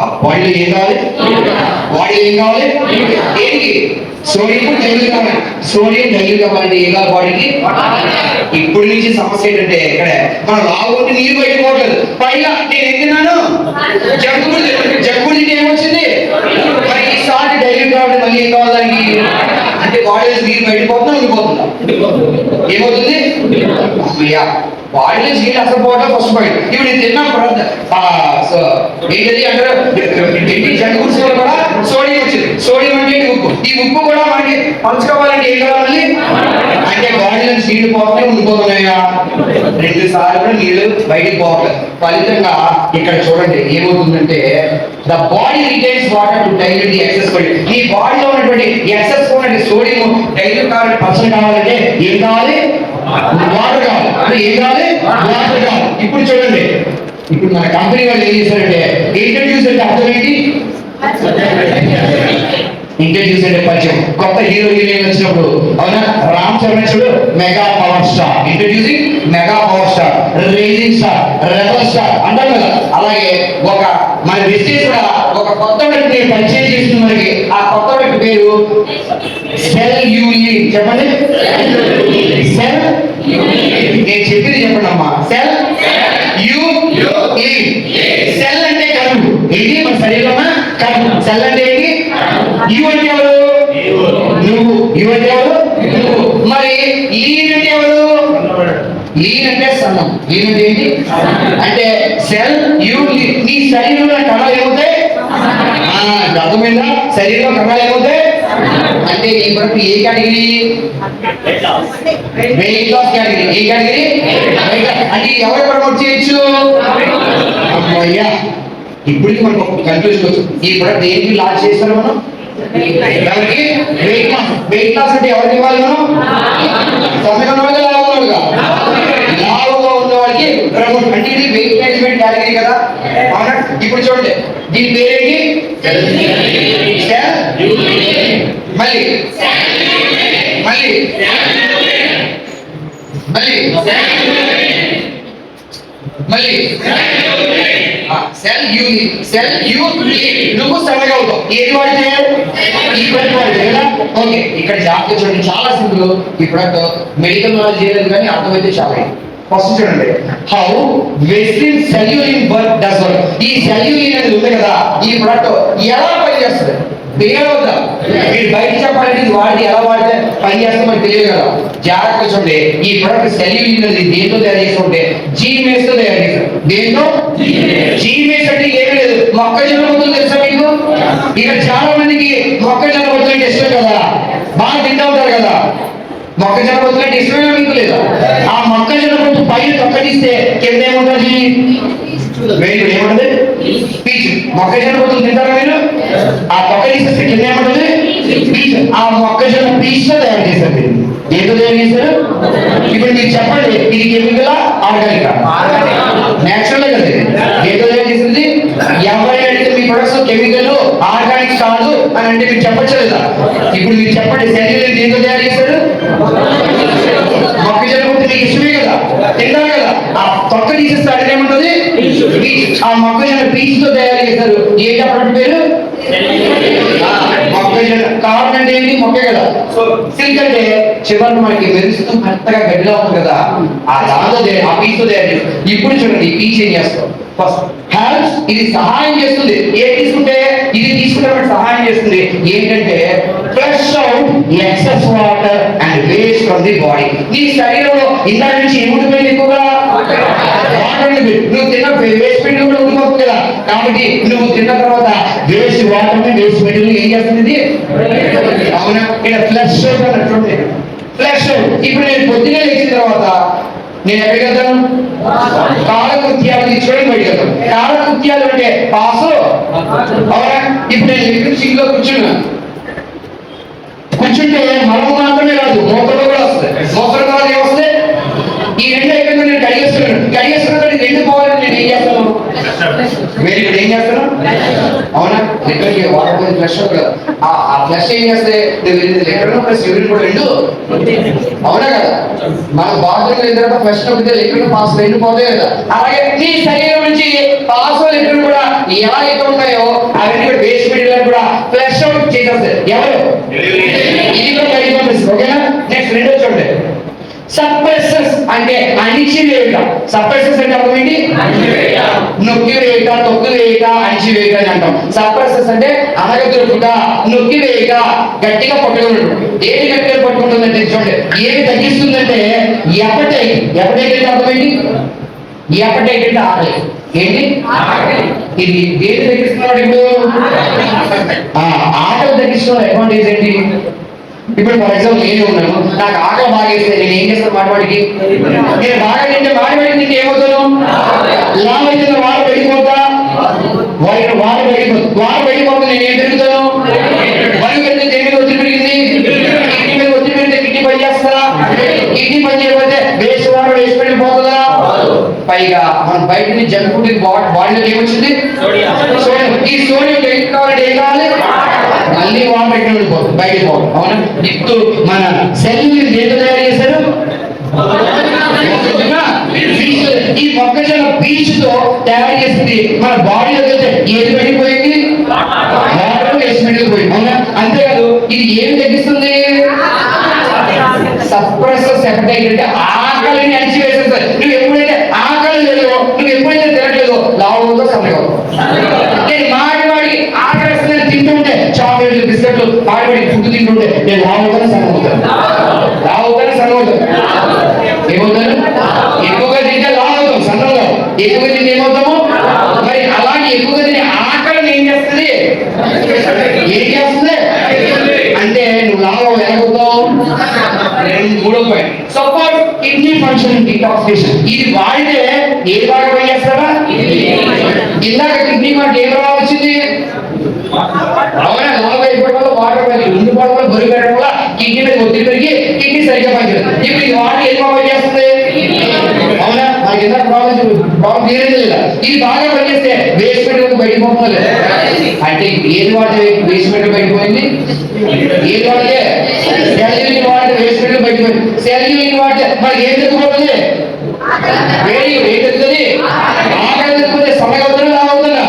బాడీలో ఏం కావాలి? బాడీలో ఏం కావాలి? ఏంటి సోడియం డైల్యూట్ కావాలి. సోడియం డైల్యూట్ కావాలంటే ఏం కావాలి బాడీకి ఇప్పుడు నుంచి సమస్య ఏంటంటే ఇక్కడ మనం లాగుంటే నీరు బయట పోవట్లేదు. పైగా నేను ఏం తిన్నాను? జగ్గుడు జగ్గుడు తింటే ఏమొచ్చింది? మరి ఈసారి డైల్యూట్ కావాలి మళ్ళీ ఏం కావాలి దానికి? అంటే బాడీలో నీరు బయట పోతుందా? ఉండిపోతుందా? ఏమవుతుంది? అమ్మయ్యా. బాయిల్ నీళ్ళు అసలు పోవడం ఫస్ట్ పాయింట్ ఇప్పుడు నేను తిన్నా ఏంటది అంటారు? ఏంటి జంక్ ఫుడ్స్ కూడా సోడియం వచ్చింది. సోడియం అంటే ఉప్పు. ఈ ఉప్పు కూడా మనకి పంచుకోవాలంటే ఏం కావాలి? అంటే బాడీలో నీళ్ళు పోతే ఉండిపోతున్నాయా? రెండు సార్లు కూడా నీళ్ళు బయటికి పోవట్లేదు. ఫలితంగా ఇక్కడ చూడండి ఏమవుతుందంటే the body retains water to dilute the excess sodium ఈ బాడీలో ఉన్నటువంటి ఎక్సెస్ ఉన్నటువంటి సోడియం డైల్యూట్ కావాలి పర్సన్ కావాలంటే ఏం కావాలి? వాటర్ కావాలి. అంటే ఏం కావాలి? వాటర్ కావాలి. ఇప్పుడు చూడండి ఇప్పుడు మన కంపెనీ వాళ్ళు ఏం చేశారంటే ఇంట్రడ్యూస్ అంటే అర్థం ఏంటి? ఇంట్రడ్యూస్ అంటే పరిచయం. కొత్త హీరో హీరోయిన్ వచ్చినప్పుడు అవునా? రామ్ చరణ్ చూడు mega power star. Introducing mega power star. Raging star rebel star. అంటారు కదా? అలాగే ఒక మన విశేష కూడా ఒక కొత్త వ్యక్తిని పరిచయం చేస్తున్న మనకి ఆ కొత్త వ్యక్తి పేరు సెల్ యూనియన్. చెప్పండి. సెల్ నేను చెప్పింది చెప్పండి అమ్మా. సెల్ యూ సెల్ అంటే కడుపు ఇది మన శరీరమా? కడుపు సెల్ అంటే ఏంటి? అంటే ఎవరు నువ్వు. ఎవరు మరి లీన్ అంటే ఎవరు? లీన్ అంటే సన్నం. లీన్ అంటే ఏంటి అంటే సెల్ యు నీ శరీరంలో కణాలు ఏమవుతాయి ఆ, అర్థమైందా శరీరంలో కణాలు ఏమవుతాయి అంటే ఈ వరకు ఏ కేటగిరీ? Weight loss. కేటగిరీ. ఏ కేటగిరీ? అంటే ఎవరు ప్రమోట్ చేయొచ్చు? అమ్మయ్యా. ఇప్పటికి మనకు కన్ఫ్యూజన్ ఈ ప్రొడక్ట్ దేనికి లాంచ్ చేస్తారు మనం? దానికి వెయిట్ లాస్ వెయిట్ లాస్ అంటే ఎవరికి ఇవ్వాలి మనం? సన్నగా ఉన్నవాళ్ళకి లావుగా ఉన్నవాళ్ళుగా లావుగా ఉన్న వాళ్ళకి ప్రమోట్ అంటే ఇది వెయిట్ మేనేజ్మెంట్ కేటగిరీ కదా. అవునా? ఇప్పుడు చూడండి. దీని పేరేంటి? మళ్ళీ. మళ్ళీ. మళ్ళీ. మళ్ళీ. సెల్ యూనిట్ సెల్ యూనిట్ నువ్వు సన్నగా అవుతావు. ఏది వాడితే ఈ ప్రొడక్ట్ వాడితే కదా? ఓకే ఇక్కడ జాగ్రత్త చూడండి. చాలా సింపుల్. ఈ ప్రొడక్ట్ మెడికల్ నాలెడ్జ్ చేయలేదు కానీ అర్థమైతే చాలా ఫస్ట్ చూడండి. How Westin సెల్యూలిన్ work does work ఈ సెల్యూలిన్ అనేది ఉంది కదా ఈ ప్రొడక్ట్ ఎలా పనిచేస్తుంది? తెలియవద్దా మీరు బయట చెప్పాలంటే ఇది వాడితే ఎలా వాడితే పని చేస్తే మనకు తెలియదు కదా. జాగ్రత్త చూడండి ఈ ప్రొడక్ట్ అనేది దేంతో తయారు చేసి ఉంటే జీమేస్తో తయారు చేశారు. దేంతో? జీమేస్ అంటే ఏమీ లేదు. మొక్కజొన్న పొత్తులు తెలుసా మీకు? ఇక్కడ చాలా మందికి మొక్కజొన్న పొత్తులు అంటే ఇష్టం కదా. బాగా తింటా ఉంటారు కదా. మొక్కజొన్న పొత్తులు అంటే ఇష్టమే మీకు లేదా? ఆ మొక్కజొన్న పొత్తు పైన తొక్కటిస్తే కింద ఏముంటుంది? వెరీ గుడ్ ఏముంటుంది? పీచ్ మొక్కజొన్న పొత్తులు తింటారా మీరు? ఆ తొక్క తీసేస్తే కింద ఏముంటుంది? పీచ్. ఆ మొక్కజొన్న పీచ్తో తయారు చేశారు మీరు ఏదో తయారు చేశారు? ఇప్పుడు మీరు చెప్పండి ఇది కెమికల్ ఆర్గానిక్? నేచురల్ కదా. ఏదో తయారు చేసింది? ఎవరైనా అడిగితే మీ ప్రొడక్ట్స్ కెమికల్ ఆర్గానిక్ కాదు అని అంటే మీరు చెప్పచ్చు లేదా? ఇప్పుడు మీరు చెప్పండి శరీరం దేంతో తయారు చేశారు? మీకు ఇష్టమే కదా? తింటారు కదా? ఆ తొక్క తీసేస్తే అది ఏముంటుంది. ఆ మొక్కజొన్న పీచ్తో తయారు చేశారు? ఆ ప్రొడక్ట్ పేరు? మొక్కజొన్న కార్బన్ అంటే ఏంటి? మొక్కే కదా? సిల్క్ అంటే చివరికి మనకి మెరుస్తూ మెత్తగా గడ్డిలో ఉంది కదా? ఆ దాంతో ఆ పీచ్తో తయారు చేస్తారు ఇప్పుడు చూడండి ఈ పీచ్ ఏం చేస్తాం ఫస్ట్ హెల్ప్స్ ఇది సహాయం చేస్తుంది. ఏం తీసుకుంటే? ఇది తీసుకుంటే సహాయం చేస్తుంది. ఏంటంటే flush out excess water and waste from the body. నీ శరీరంలో ఇందా నుంచి ఏముంటుంది ఎక్కువగా వాటర్ నువ్వు తిన్న వేస్ట్ మెటీరియల్ కూడా ఉండిపోతుంది కదా. కాబట్టి నువ్వు తిన్న తర్వాత వేస్ట్ వాటర్ వేస్ట్ మెటీరియల్ ఏం చేస్తుంది అవునా? ఇక్కడ ఫ్లష్ అవుట్ అన్నట్టు ఫ్లష్ అవుట్. ఇప్పుడు నేను పొద్దున్నే లేచిన తర్వాత నేను ఎక్కడికి వెళ్తాను? కాలకృత్యాలు తీసుకోవడం బయటకు వెళ్తాను కాలకృత్యాలు అంటే పాసు? అవునా? ఇప్పుడు నేను ఇక్కడ సీట్లో కూర్చున్నాను కూర్చుంటే మనం మాత్రమే రాదు మోకలు కూడా వస్తాయి. మోకలు కూడా వస్తే ఈ రెండు ఎక్కడ నేను కడిగేస్తున్నాను కడిగేస్తున్న రెండు పోవాలని నేను ఏం చేస్తాను? మీరు గుడ్ ఏం చేస్తాను అవునా? లిటర్కి వాటర్ పోయి ఫ్లష్ కదా ఆ ఫ్లష్ ఏం చేస్తే నువ్వు వెళ్ళింది? ప్లస్ యూరిన్ కూడా రెండు? అవునా కదా? మన బాత్రూమ్ వెళ్ళిన తర్వాత ఫ్లష్ నొక్కితే లిటర్ పాస్ రెండు పోతాయి కదా. అలాగే నీ శరీరం నుంచి పాస్ లిటర్ కూడా ఎలా అయితే ఉంటాయో అవన్నీ కూడా వేస్ట్ మెటీరియల్ కూడా ఫ్లష్ అవుట్ చేసేస్తాయి. ఎవరు? ఇది కూడా ఓకేనా నెక్స్ట్ రెండు. చూడండి సప్రెసర్స్ అంటే అణిచివేయట సప్రెసర్స్ అంటే అర్థం ఏంటి? నొక్కి వేయట తొక్కి వేయట అణిచి వేయట అని అంటాం. సప్రెసర్స్ అంటే అనగదొరుకుట నొక్కి వేయట గట్టిగా పట్టుకుంటాడు ఏది గట్టిగా పట్టుకుంటుందంటే చూడండి ఏది తగ్గిస్తుందంటే ఎపటైట్ ఎపటైట్ అంటే అర్థం ఏంటి? ఎపటైట్ అంటే ఆకలి. ఏంటి? ఇది దేని తగ్గిస్తున్నాడు ఇప్పుడు? ఆ, ఆకలి తగ్గిస్తున్న అడ్వాంటేజ్ ఏంటి? ఇప్పుడు ఫర్ ఎగ్జాంపుల్ నేనే ఉన్నాను నాకు ఆకలి బాగా వేస్తే నేను ఏం చేస్తాను మాటవాడికి నేను బాగా తింటే మాటవాడికి తింటే ఏమవుతాను లాభ అయితే వాడు వెళ్ళిపోతా. వాడు వాడు వెళ్ళిపోతుంది వాడు వెళ్ళిపోతుంది నేను ఏం పెరుగుతాను? వాడు పెడితే దేని మీద ఒత్తిడి పెరిగింది? కిడ్నీ మీద ఒత్తిడి పెడితే కిడ్నీ పని చేస్తారా? కిడ్నీ పని చేయకపోతే వేస్ట్ వాడు వేస్ట్ వెళ్ళిపోతుందా పైగా మన బయట జంక్ ఫుడ్ బాడీలో ఏమొచ్చింది? ఈ సోడియం ఎక్కడ ఏం కావాలి? మళ్ళీ వాటర్ ఎక్కడ పోతుంది బయటకు పోవడం అవునా? ఇప్పుడు మన సెల్ దేంతో తయారు చేశారు? ఈ మొక్కజొన్న పీచుతో తయారు చేసింది మన బాడీ దగ్గర ఏది వెళ్ళిపోయింది వాటర్ వేసి వెళ్ళిపోయింది అవునా? అంతేకాదు ఇది ఏం తగ్గిస్తుంది? సప్రెస్ ఎఫెక్ట్ అంటే ఆకలిని అణిచివేసేస్తారు నువ్వు ఎప్పుడైతే ఆకలి లేదో నువ్వు ఎప్పుడైతే తినట్లేదో లావుతో సమయం నేను మాడి వాడి ఆకలిస్తుందని తింటుంటే చాక్లెట్లు బిస్కెట్లు మాడి వాడి ఫుడ్ తింటుంటే నేను లావుగానే సగం అవుతాను లావుగానే సగం అవుతాను ఏమవుతాను ఎక్కువగా తింటే లావు అవుతాం సన్నగా ఎక్కువగా తింటే ఏమవుతాము? మరి అలాగే ఎక్కువగా తినే ఆకలిని ఏం చేస్తుంది? ఏం చేస్తుంది? అంటే నువ్వు లావు ఎలాగవుతావు మూడో point. Suppose kidney function detoxification ఇది వాడితే ఏది బాగా పనిచేస్తారా ఇందాక కిడ్నీ మనకి ఏం రావాలి వచ్చింది అవునా లావు అయిపోవడం వల్ల వాటర్ పెరిగి ఉండిపోవడం వల్ల బరువు పెరగడం వల్ల కిడ్నీ పెరిగి కిడ్నీ సరిగ్గా పనిచేయదు. ఇప్పుడు ఇది వాడి ఏది బాగా పనిచేస్తుంది? అవునా? మనకి ఎంత ప్రాబ్లం ప్రాబ్లం క్లియర్ లేదా. ఇది బాగా పనిచేస్తే వేస్ట్ మెటీరియల్ బయటకు పోతుంది అంటే ఏది వాడితే వేస్ట్ మెటీరియల్ బయటకు పోయింది? ఏది వాడితే సెల్యూలిన్ వాడితే వేస్ట్ మెటీరియల్ బయటకు పోయింది. సెల్యూలిన్ వాడితే మనకి ఏం చెప్పుకోవాలి వేడి ఏం చెప్తుంది ఆకలి తగ్గుతుంది సమయం అవుతుంది లావు అవుతుందా?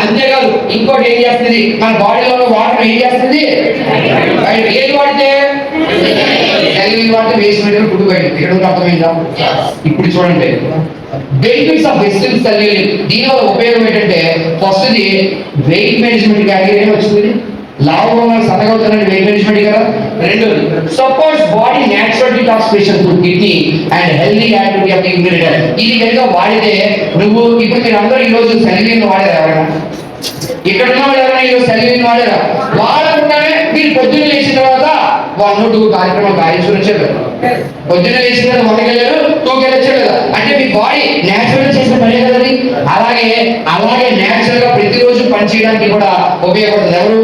అంతేకాదు ఇంకోటి ఏం చేస్తుంది? మన బాడీలో వాటర్ ఏం చేస్తుంది? ఏది వాడితే సెల్యూలిన్ వాడితే ఫుడ్ ఇక్కడ అర్థమైందా? ఇప్పుడు చూడండి. బెనిఫిట్స్ ఆఫ్ వెస్టర్న్ సెల్యూలిన్ దీని వల్ల ఉపయోగం ఏంటంటే ఫస్ట్ది వెయిట్ మేనేజ్మెంట్ క్యాటగిరీ వచ్చింది. లాభం వల్ల వెయిట్ మేనేజ్మెంట్ కదా. రెండు suppose body natural detoxification to kidney and healthy activity of immunity ఇది కనుక వాడితే నువ్వు ఇప్పుడు మీరు అందరూ ఈ రోజు వాడారు ఎవరైనా? ఇక్కడ ఉన్న వాళ్ళు ఎవరైనా ఈరోజు సెల్యూలిన్ వాడారా? వాడకుండానే మీరు పొద్దున్న లేచిన తర్వాత వన్ టూ కార్యక్రమాలు గాయించుకుని వచ్చారు పొద్దున్న లేచిన టూకి వెళ్ళొచ్చారు కదా. అంటే మీ బాడీ నేచురల్ చేసిన పనే కదండి అలాగే అలాగే నేచురల్గా ప్రతిరోజు పని చేయడానికి కూడా ఉపయోగపడుతుంది ఎవరు?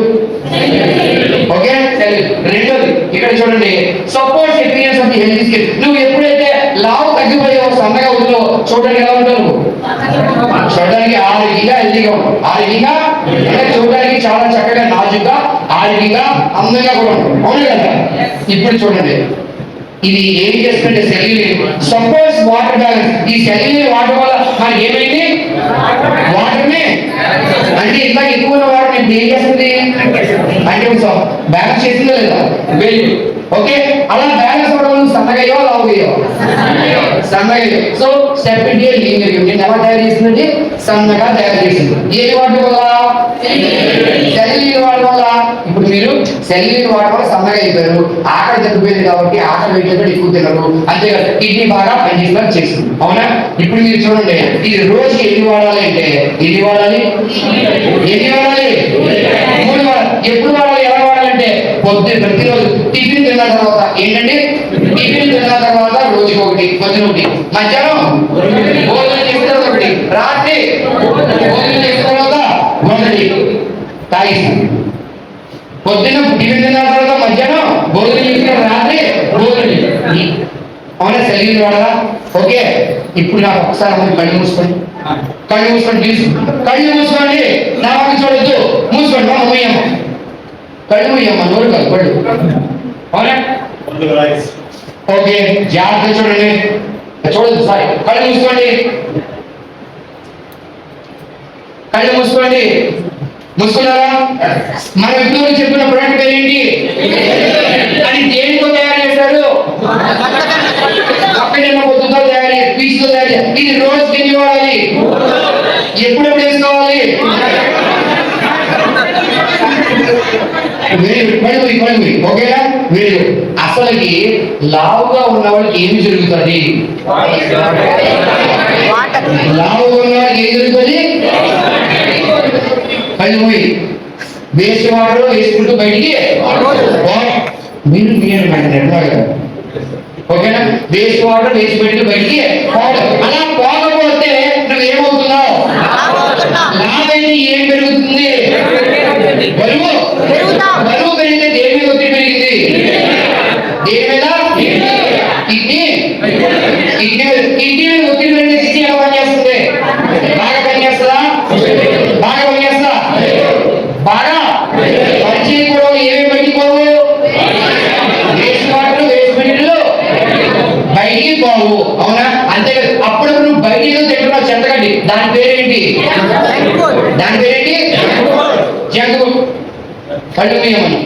ఓకే? రెండోది ఇక్కడ చూడండి support experience of the healthy skill నువ్వు ఎప్పుడైతే లావు తగ్గిపోయావో సన్నగా చూడడానికి ఎలా ఉంటారు చూడడానికి ఆరోగ్యంగా హెల్దీగా ఉంటాం ఆరోగ్యంగా? అంటే చూడడానికి చాలా చక్కగా నాజుగా ఆరోగ్యంగా అందంగా కూడా ఉంటాం అవును కదా? ఇప్పుడు చూడండి. ఇది ఏం చేస్తుంటే సెల్యూలిన్ సపోజ్ వాటర్ బ్యాలెన్స్ ఈ సెల్యూలిన్ వాటర్ వల్ల మనకి ఏమైంది? వాటర్నే అంటే ఇందాక ఎక్కువ ఉన్న వాటర్ ఇప్పుడు ఏం చేస్తుంది? అంటే బ్యాలెన్స్ చేసిందా లేదా? వెరీ ఓకే అలా బ్యాలెన్స్ అవ్వడం వల్ల సన్నగా అయ్యావా లావు అయ్యావా సన్నగా సో స్టెప్ లీనియర్ యూనిట్ ఎలా తయారు చేసిందంటే సన్నగా తయారు చేసింది. ఏది వాటి వల్ల? సెల్యూలిన్ వాటి వల్ల. ఇప్పుడు మీరు సెల్యూలిన్ వాటి వల్ల సన్నగా అయిపోయారు. ఆకలి తగ్గిపోయింది కాబట్టి ఆకలి పెట్టినప్పుడు ఎక్కువ తినరు. అంతేకాదు కిడ్నీ బాగా పనిచేసేలా చేస్తుంది అవునా? ఇప్పుడు మీరు చూడండి ఈ రోజు ఎన్ని వాడాలి అంటే? ఎన్ని వాడాలి ఎన్ని వాడాలి మూడు వాడాలి ఎప్పుడు వాడాలి పొద్దున్న ప్రతిరోజు టిఫిన్ తిన్న తర్వాత ఏంటంటే టిఫిన్ తిన్న తర్వాత రోజుకి ఒకటి పొద్దున ఒకటి మధ్యాహ్నం భోజనం చేసిన తర్వాత ఒకటి రాత్రి భోజనం చేసిన తర్వాత ఒకటి తాగిస్తాం. పొద్దున్న టిఫిన్ తిన్న తర్వాత మధ్యాహ్నం భోజనం చేసిన రాత్రి భోజనం అవునా సెలవు వాడదా? ఓకే ఇప్పుడు నాకు ఒకసారి అందరూ కళ్ళు మూసుకోండి. కళ్ళు మూసుకోండి ప్లీజ్. కళ్ళు మూసుకోండి నా వైపు చూడొద్దు. మూసుకోండి మా మూయమ్మ. కళ్ళు మూయమ్మ నోరు కాదు కళ్ళు ఓకే జాగ్రత్త చూడండి చూడదు సారీ కళ్ళు మూసుకోండి కళ్ళు మూసుకోండి మూసుకున్నారా మనం ఇప్పుడు చెప్పిన ప్రొడక్ట్ పేరు ఏంటి అది దేనితో తయారు చేశారు మొక్కజొన్న పొద్దుతో తయారు చేయాలి పీచుతో తయారు ఇది రోజు తిని వాడాలి ఎప్పుడెప్పుడు వేసుకోవాలి వెరీ గుడ్ పడుకుని ఓకేనా? వెరీ గుడ్ అసలుకి లావుగా ఉన్న వాళ్ళకి ఏమి జరుగుతుంది? లావుగా ఉన్న వాళ్ళకి ఏం జరుగుతుంది? కళ్ళు పోయి వేసేవాడు వేసుకుంటూ బయటికి మీరు మీరు మన ఓకేనా? వేసేవాడు వేసి పెట్టి బయటికి పోవడం అలా పోకపోతే నువ్వు ఏమవుతున్నావు లాభైతే ఏం పెరుగుతుంది బరువు పెరుగుతాం. బరువు పెరిగితే దేని మీద ఒత్తిడి పెరిగింది? దేని మీద? కిడ్నీ. కిడ్నీ కిడ్నీ మీద ఒత్తిడి పెరిగితే కిడ్నీ ఎలా పనిచేస్తుంది? బాగా పనిచేస్తుందా? బాగా పనిచేస్తుందా? బాగా. చేయకూడదు ఏమేమి పట్టిపోవు వేస్ట్ వాటర్ వేస్ట్ మెటీరియల్ బయటికి పోవు. అవునా? అంతే కదా. అప్పుడు నువ్వు బయటికి తింటున్నావు చెత్తగడ్డి దాని పేరేంటి? దాని జంగు కళ్ళు మీయమని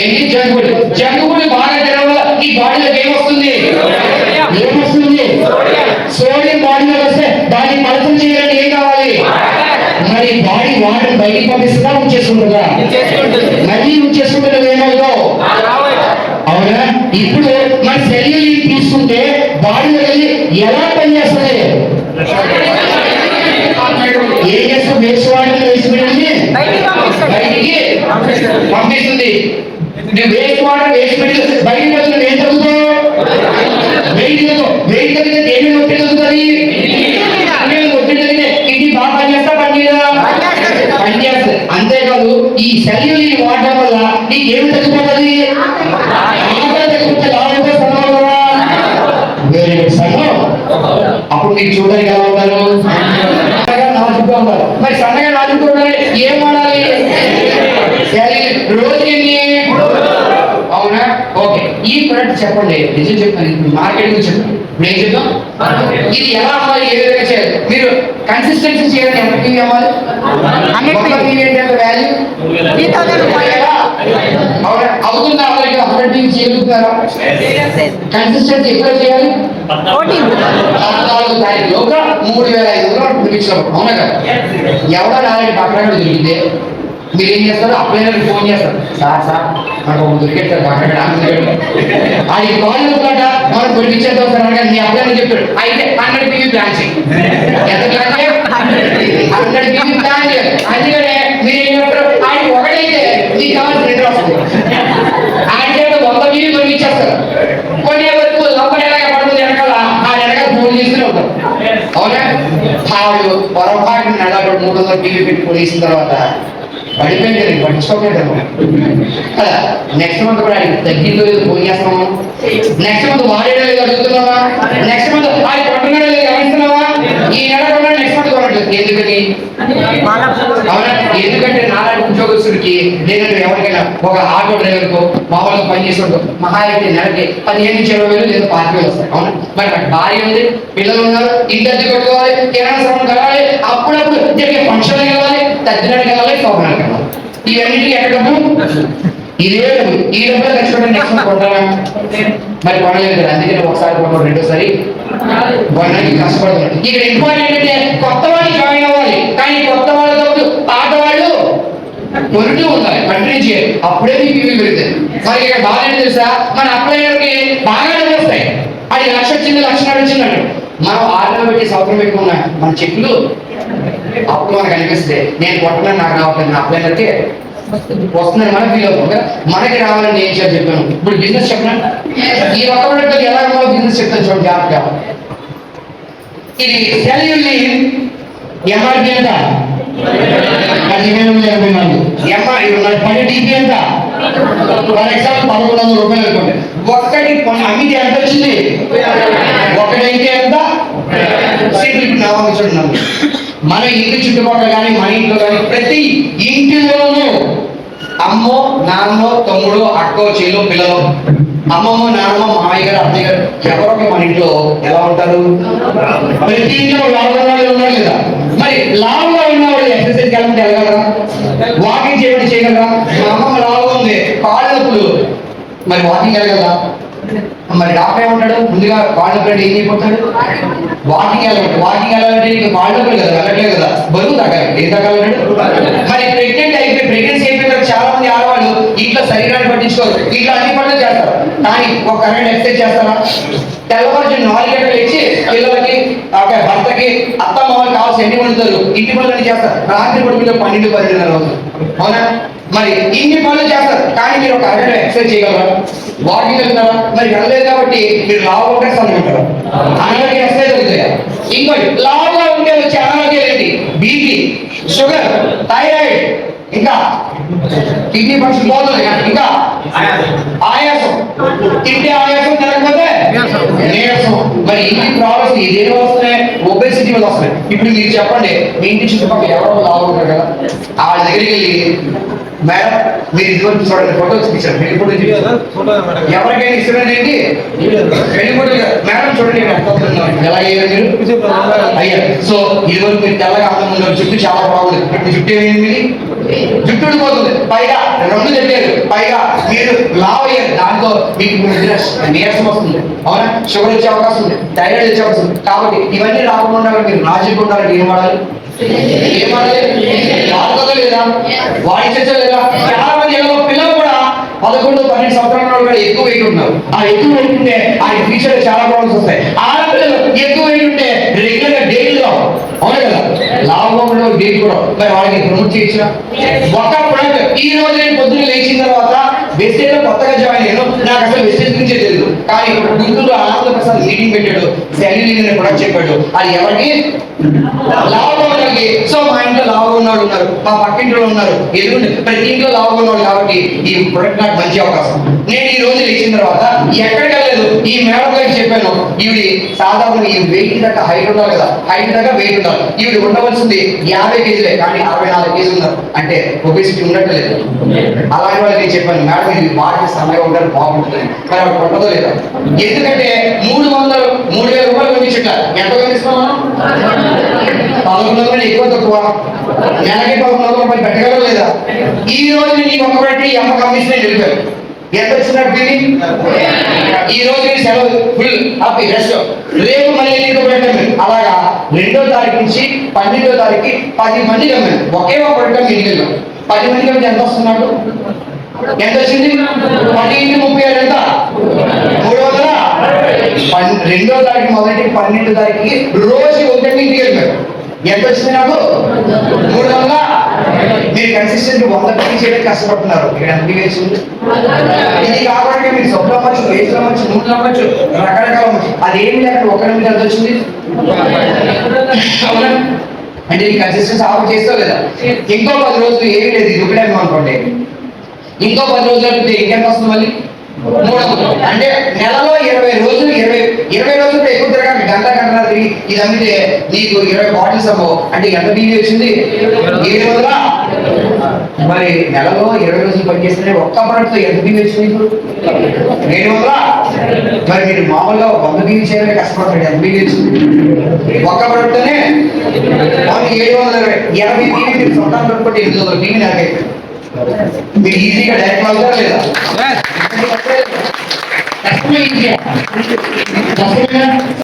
ఏంటి జంగుడు జంగుడు బాగా తినడం వల్ల ఈ బాడీలోకి ఏమొస్తుంది? ఏమొస్తుంది? సోడియం బాడీలోకి వస్తే దాన్ని పలసం చేయాలంటే ఏం కావాలి? మరి బాడీ వాటర్ బయటికి పంపిస్తుందా ఉంచేసుకుంటుందా మళ్ళీ ఉంచేసుకుంటే నువ్వేమవుతావు అవునా? ఇప్పుడు మన శరీరం తీసుకుంటే బాడీలో వెళ్ళి ఎలా పనిచేస్తుంది? ఏం చేస్తాం? వేస్ట్ పంపిస్తుంది. నువ్వు వేస్ట్ వాటర్ వేస్ట్ పెట్టి బయట వచ్చి ఏం చదువుతావు వెయిట్ వెయిట్ తగ్గితే దేని మీద ఒత్తిడి తగ్గుతుంది కిడ్నీ మీద ఒత్తిడి తగ్గితే కిడ్నీ బాగా పనిచేస్తా పనిచేయదా? పనిచేస్తుంది అంతేకాదు ఈ సెల్యులి వాడడం వల్ల నీకు ఏమి తగ్గిపోతుంది వెరీ గుడ్ సన్నం అప్పుడు నీకు చూడడానికి ఎలా ఉంటారు? మరి సన్నగా ప్రొడక్ట్ చెప్పండి. నిజం చెప్పండి. ఇప్పుడు మార్కెటింగ్ చెప్పండి. ఏం చెప్తాం ఇది ఎలా అమ్మాలి ఏ విధంగా చేయాలి? మీరు కన్సిస్టెన్సీ చేయాలని ఎంత టీవీ అంత వాల్యూ అవుతుందా? అలాగే హండ్రెడ్ టీవీ చేయగలుగుతారా కన్సిస్టెన్సీ ఎక్కడ చేయాలి? పద్నాలుగు తారీఖు మూడు వేల ఐదు వందలు అవునా కదా? ఎవడో నాలుగు పక్కన మీరు ఏం చేస్తారు అప్లైనర్ ఫోన్ చేస్తారు. సార్ సార్ నాకు ఒక దొరికాడు సార్ పక్కన అది కాల్ అవుతాడ మనం దొరికిచ్చేద్దాం సార్ అనగా నీ అప్లైనర్ చెప్పాడు. అయితే హండ్రెడ్ పీవీ ప్లాన్ చేయి. ఎంత ప్లాన్ హండ్రెడ్ పీవీ ప్లాన్ చేయాలి అందుకనే మీరు ఏం చెప్తారు ఆయన ఒకటైతే మీకు కావాల్సిన రెండు వస్తుంది ఆయన చేత వంద పీవీ దొరికిచ్చేస్తారు కొన్ని వరకు లోపల ఎలాగ పడుతుంది వెనకాల? ఆ వెనకాల ఫోన్ చేస్తూనే ఉంటాం అవునా? ఆవిడ పొరపాటు నెలబడి మూడు వందల టీవీ పెట్టుకొని వేసిన తర్వాత పడిపోయింది నేను పట్టించుకోలేదు కదా నెక్స్ట్ మంత్ కూడా ఆయనకి తగ్గిందో లేదు ఫోన్ నెక్స్ట్ మంత్ వాడేయడం లేదు అడుగుతున్నావా? నెక్స్ట్ మంత్ ఆయన పట్టుకోవడం లేదు గమనిస్తున్నావా? ఈ నెల ఎందుకని? ఎందుకంటే నాలాంటి ఉద్యోగస్తుడికి లేదంటే ఎవరికైనా ఒక ఆటో డ్రైవర్కు మామూలుగా పని చేసేవాడు మహా అయితే నెలకి పదిహేను నుంచి ఇరవై వేలు లేదా పాతిక వేలు వస్తాయి అవునా? మరి భార్య ఉంది పిల్లలు ఉన్నారు ఇంటి అద్దె కట్టుకోవాలి కిరాణా సమయం కలవాలి అప్పుడప్పుడు జరిగే ఫంక్షన్లు కలవాలి తద్దినాడు కలవాలి శోభనాలు కలవాలి. ఇవన్నిటికీ ఎక్కడ డబ్బు ఈ డబ్బులు ఖర్చు పెట్టి నెక్స్ట్ మంత్ కొంటారా మరి కొనలేదు కదా అందుకని ఒకసారి కొన్నాడు రెండోసారి. కొనడానికి కష్టపడుతున్నాడు ఇక్కడ ఇంపార్టెంట్ ఏంటంటే కొత్త వాళ్ళు జాయిన్ అవ్వాలి. కానీ కొత్త వాళ్ళతో పాత వాళ్ళు కొనుటూ ఉండాలి. కంటిన్యూ చేయాలి. అప్పుడే మీకు ఇవి పెరుగుతుంది. మరి ఇక్కడ బాగా ఏంటి తెలుసా? మన అప్లైనర్కి బాగా వస్తాయి. అది లక్ష వచ్చింది లక్షన్నర వచ్చిందంట మనం ఆర్డర్ పెట్టి సౌకర్యం పెట్టుకున్నా మన చెక్కులు అప్పుడు మనకు అనిపిస్తుంది. నేను కొట్టడం నాకు రావట్లేదు నా అప్లైనర్కి వస్తున్నాయి మన ఫీల్ అవుతాం మనకి రావాలని నేను చేయాలి చెప్పాను. ఇప్పుడు బిజినెస్ చెప్పిన? ఈ రకమైన ఎలా రావాలో బిజినెస్ చెప్తాను చూడండి జాగ్రత్త ఇది సెల్యుల్ని ఎంఆర్పి ఎంత పదిహేను వందల ఎనభై నాలుగు ఎంఆర్ మరి? పది డిపి ఎంత ఫర్ ఎగ్జాంపుల్ పదకొండు వందల రూపాయలు అనుకోండి. ఒక్కటి కొన్న ఎంత వచ్చింది? ఒకటైతే ఎంత? సింపుల్ ఇప్పుడు నా చూడండి నన్ను. మన ఇంటి చుట్టుపక్కల కానీ మన ఇంట్లో కానీ ప్రతి ఇంటిలోనూ అమ్మో నాన్నో తమ్ముడు అక్కో చెల్లో పిల్లలు. అమ్మమ్మ నాన్నమ్మ మామయ్య గారు అత్తయ్య గారు ఎవరో మన ఇంట్లో ఎలా ఉంటారు? ప్రతి ఇంట్లో లావుగా ఉన్నారు లేదా? మరి లావుగా ఉన్న వాళ్ళు ఎక్సర్సైజ్ వెళ్ళమంటే వెళ్ళగలరా? వాకింగ్ చేయడం చేయగలరా? మా అమ్మమ్మ లావుగా ఉంది. కాళ్ళు నొప్పులు. మరి వాకింగ్ వెళ్ళగలరా? మరి డాక్టర్ ఏమంటాడు? ముందుగా కాళ్ళు నొప్పి ఏం చేయబోతాడు వాకింగ్ వెళ్ళమంటే వాకింగ్ వెళ్ళాలంటే నీకు కాళ్ళు నొప్పులు కదా వెళ్ళట్లేదు కదా. బరువు తగ్గాలి ఏం తగ్గాలంటాడు మరి ప్రెగ్నెంట్ అయితే ప్రెగ్నెన్సీ మంది ఆడవాళ్ళు ఇంట్లో శరీరాన్ని పట్టించుకోరు. ఇంట్లో అన్ని పనులు చేస్తారు. కానీ ఒక కరెంట్ ఎక్సైజ్ చేస్తారా? తెల్లవారు నాలుగు గంటలు ఇచ్చి పిల్లలకి ఒక భర్తకి అత్త మామూలు కావాల్సిన ఎన్ని పనులు ఇంటి పనులు చేస్తారు. రాత్రి పడుకుంటే పన్నెండు పన్నెండున్నర అవుతుంది అవునా? మరి ఇన్ని పనులు చేస్తారు. కానీ మీరు ఒక అరగంట ఎక్సర్సైజ్ చేయగలరా? వాకింగ్ వెళ్తారా? మరి వెళ్ళలేదు కాబట్టి మీరు లావు ఉంటే సన్నగుంటారు అనారోగ్య ఎక్సర్సైజ్ అవుతాయి? ఇంకోటి లావుగా ఉంటే వచ్చే అనారోగ్యాలు ఏంటి? BP sugar thyroid. ఇంకా? కిడ్నీ ఫంక్షన్ పోతుంది ఇంకా? ఆయాసం. తింటే ఆయాసం తినకపోతే నీరసం. మరి ఇన్ని ప్రాబ్లమ్స్ ఇదేమి వస్తున్నాయి? ఒబేసిటీ వల్ల వస్తున్నాయి. ఇప్పుడు మీరు చెప్పండి మీ ఇంటి చుట్టుపక్కల ఎవరో లావు ఉంటారు కదా వాళ్ళ దగ్గరికి వెళ్ళి మేడం మీరు ఇదివరకు చూడండి ఫోటోస్ ఇచ్చారు పెళ్ళి ఫోటో చూపించారు ఎవరికైనా ఇష్టమైన ఏంటి? పెళ్ళి ఫోటో మేడం చూడండి. ఎలా అయ్యారు మీరు? అయ్యా సో ఇదివరకు మీరు తెల్లగా అందం జుట్టు చాలా బాగుంది. జుట్టు ఏమైంది జుట్టు పోతుంది పైగా రెండు చెప్పారు పైగా మీరు లావ్ అయ్యారు. దాంతో మీకు నీరసం వస్తుంది. అవునా? షుగర్ వచ్చే అవకాశం ఉంది. థైరాయిడ్ వచ్చే అవకాశం ఉంది. కాబట్టి ఇవన్నీ రాకుండా మీరు రాజీగా ఉండాలంటే ఏం వాడాలి? ఏం వాడాలి? లేదా? వాడించచ్చా లేదా? చాలా మంది పిల్లలు కూడా పదకొండు పన్నెండు సంవత్సరాల వాళ్ళు కూడా ఎక్కువ వెయిట్ ఉన్నారు. ఆ ఎక్కువ వెయిట్ ఉంటే ఆ ఫ్యూచర్ చాలా ప్రాబ్లమ్స్ వస్తాయి. ఆడపిల్లలు ఎక్కువ వెయిట్ ఉంటే అవును కదా? లాభంలో డేట్ కూడా. మరి వాళ్ళకి ప్రమోట్ చేసిన ఒక ప్రొడక్ట్ ఈ రోజు నేను పొద్దున్న లేచిన తర్వాత వెస్టేజ్లో కొత్తగా జాయిన్ అయ్యాను. నాకు అసలు వెస్టేజ్ గురించి కానీ గుంటూరు ఆనంద ప్రసాద్ మీటింగ్ పెట్టాడు. సెల్యూలిన్ కూడా చెప్పాడు. అది ఎవరికి? లాభం సో మా ఇంట్లో లాభం ఉన్నవాళ్ళు ఉన్నారు. మా పక్కింట్లో ఉన్నారు. ఎదురు ప్రతి ఇంట్లో లాభం ఉన్నవాళ్ళు కాబట్టి ఈ ప్రొడక్ట్ నాకు మంచి అవకాశం. నేను ఈ రోజు లేచిన తర్వాత ఎక్కడికి వెళ్ళలేదు. ఈ మేడం గారికి చెప్పాను. ఈవిడి సాధారణ ఈ వెయిట్ దాకా హైట్ ఉండాలి కదా. హైట్ దాకా వెయిట్ ఉండాలి. ఈవిడ ఉండవలసింది యాభై కేజీలే. కానీ అరవై నాలుగు కేజీలు ఉన్నారు. అంటే ఒబేసిటీ ఉండట్లేదు. అలాంటి వాళ్ళకి నేను చెప్పాను. మేడం ఇది వాటి సమయం ఉండాలి బాగుంటుంది. మరి అవి కొట్టదో లేదా? ఎందుకంటే మూడు వందలు మూడు వేల రూపాయలు పంపించట ఎంత పంపిస్తాం మనం పదకొండు వందలు ఎక్కువ తక్కువ. నెలకి పదకొండు వందల రూపాయలు పెట్టగలరు లేదా? ఈ రోజు నీకు ఒక పెట్టి అమ్మ కమిషన్ వెళ్ళిపోయారు ఎంత వచ్చినట్టు ఈ రోజు సెలవు ఫుల్ హ్యాపీ రెస్ట్ రేపు మళ్ళీ నీకు పెట్టాము అలాగా రెండో తారీఖు నుంచి పన్నెండో తారీఖు పది మంది కమ్మాను ఒకే ఒక పెట్టాము పది మంది కమ్మితే ఎంత వస్తున్నాడు ఎంత వచ్చింది? పన్నెండు ముప్పై ఏడు ఎంత? మూడు వందల? రెండో తారీఖు మొదటి పన్నెండు తారీఖుకి రోజు ఒకటి ఇంటికి వెళ్ళిపోయారు ఎంత వచ్చింది నాకు? మూడు వందల? మీరు కన్సిస్టెంట్ వంద పని చేయడానికి కష్టపడుతున్నారు. ఇక్కడ ఎంత వచ్చింది ఇది కాకుండా మీరు సొప్పులు అవ్వచ్చు వేసులు అవ్వచ్చు నూనెలు అవ్వచ్చు రకరకాల అవ్వచ్చు. అది ఏమి లేకుండా ఒక మీద ఎంత వచ్చింది? అంటే ఈ కన్సిస్టెన్సీ ఆఫర్ చేస్తా లేదా ఇంకో పది రోజులు ఏమీ లేదు ఇది ఒకటే అనుకోండి. ఇంకో పది రోజులు అయితే ఇంకెంత వస్తుంది మళ్ళీ? మూడు అంటే నెలలో ఇరవై రోజులు ఇరవై ఇరవై రోజులు ఎక్కువ తిరగాలి గంట గంట తిరిగి ఇది అమ్మితే నీకు ఇరవై బాటిల్స్ అమ్మో. అంటే ఎంత బీవీ వచ్చింది? ఏడు రోజులా మరి నెలలో ఇరవై రోజులు పనిచేస్తే ఒక్క ప్రోడక్ట్ ఎంత బీవీ వచ్చింది ఇప్పుడు? ఏడు వందల? మరి మీరు మామూలుగా వంద బీవీ చేయాలని కష్టపడతాడు ఎంత బీవీ వచ్చింది? ఒక్క ప్రోడక్ట్నే ఏడు వందల ఇరవై. ఎనభై బీవీ మీరు సొంతం పెట్టుకుంటే ఎనిమిది వందల బీవీ నాకు. మీరు ఈజీగా డైరెక్ట్ అవుతారా లేదా కష్టమే ఈజీ కష్టమేనా